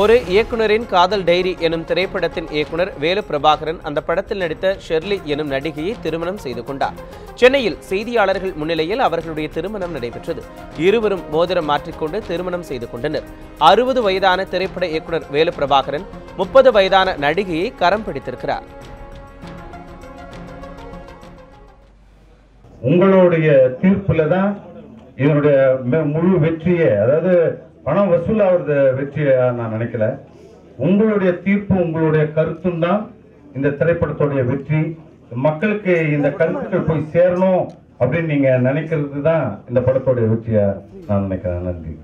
ஒரு இயக்குனரின் காதல் டைரி எனும் திரைப்படத்தின் இயக்குனர் வேலு பிரபாகரன் அந்த படத்தில் நடித்த ஷெர்லி எனும் நடிகையை திருமணம் செய்து கொண்டார். சென்னையில் செய்தியாளர்கள் முன்னிலையில் அவர்களுடைய திருமணம் நடைபெற்றது. இருவரும் மோதிரம் மாற்றிக்கொண்டு திருமணம் செய்து கொண்டனர். அறுபது வயதான திரைப்பட இயக்குனர் வேலு பிரபாகரன் முப்பது வயதான நடிகையை கரம் பிடித்திருக்கிறார். உங்களுடைய தீர்ப்புல தான் இதனுடைய முழு வெற்றியை. அதாவது பணம் வசூலாகிறது வெற்றியா நான் நினைக்கல. உங்களுடைய தீர்ப்பு உங்களுடைய கருத்தும் தான் இந்த திரைப்படத்துடைய வெற்றி. மக்களுக்கு இந்த கருத்துக்கள் போய் சேரணும் அப்படின்னு நீங்க நினைக்கிறது தான் இந்த படத்துடைய வெற்றியா நான் நினைக்கிறேன். நன்றி.